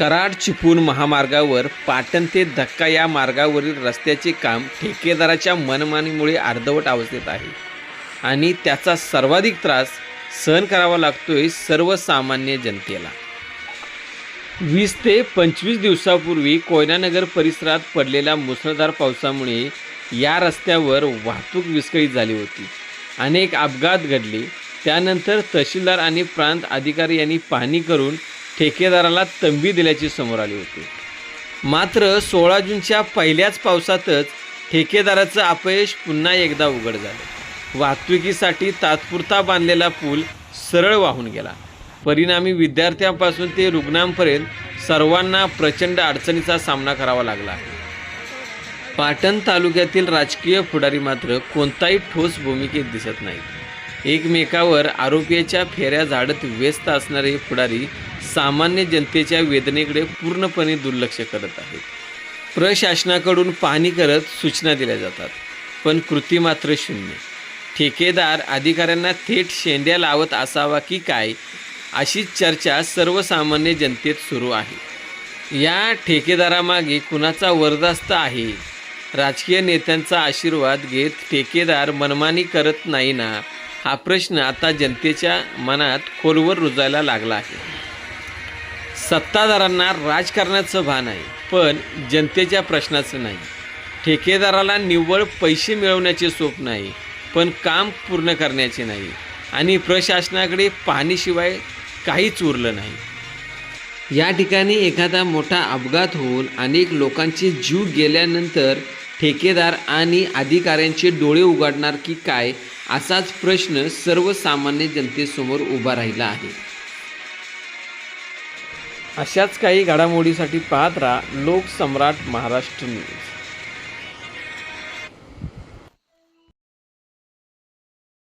कराड चिपळूण महामार्गावर पाटण ते धक्का या मार्गावरील रस्त्याचे काम ठेकेदाराच्या मनमानीमुळे अर्धवट अवस्थेत आहे. आणि त्याचा सर्वाधिक त्रास सहन करावा लागतोय सर्वसामान्य जनतेला. वीस ते पंचवीस दिवसापूर्वी कोयनानगर परिसरात पडलेल्या मुसळधार पावसामुळे या रस्त्यावर वाहतूक विस्कळीत झाली होती. अनेक अपघात घडले. त्यानंतर तहसीलदार आणि प्रांत अधिकारी यांनी पाहणी करून ठेकेदाराला तंबी दिल्याची समोर आली होती. मात्र सोळा जूनच्या पहिल्याच पावसातच ठेकेदाराचं अपयश पुन्हा एकदा उघड झालं. वाहतुकीसाठी तात्पुरता बांधलेला पूल सरळ वाहून गेला. परिणामी विद्यार्थ्यांपासून ते रुग्णांपर्यंत सर्वांना प्रचंड अडचणीचा सामना करावा लागला. पाटण तालुक्यातील राजकीय पुढारी मात्र कोणताही ठोस भूमिकेत दिसत नाही एकमेकावर आरोपीच्या फेऱ्या झाडत व्यस्त असणारे पुढारी सामान्य जनतेच्या वेदनेकडे पूर्णपणे दुर्लक्ष करत आहेत. प्रशासनाकडून पाहणी करत सूचना दिल्या जातात पण कृती मात्र शून्य. ठेकेदार अधिकाऱ्यांना थेट शेंड्या लावत असावा की काय अशी चर्चा सर्वसामान्य जनतेत सुरू आहे. या ठेकेदारामागे कुणाचा वरदास्त आहे? राजकीय नेत्यांचा आशीर्वाद घेत ठेकेदार मनमानी करत नाही ना हा प्रश्न आता जनतेच्या मनात खोलवर रुजायला लागला आहे. सत्ताधारांना राजकारणाचं भान आहे पण जनतेच्या प्रश्नाचं नाही. ठेकेदाराला निव्वळ पैसे मिळवण्याचे स्वप्न आहे पण काम पूर्ण करण्याचे नाही आणि प्रशासनाकडे पाहणीशिवाय काहीच उरलं नाही. या ठिकाणी एखादा मोठा अपघात होऊन अनेक लोकांचे जीव गेल्यानंतर ठेकेदार आणि अधिकाऱ्यांचे डोळे उघडणार की काय असाच प्रश्न सर्वसामान्य जनतेसमोर उभा राहिला आहे. अशाच काही घडामोडीसाठी पाहत राहा लोकसम्राट महाराष्ट्र न्यूज.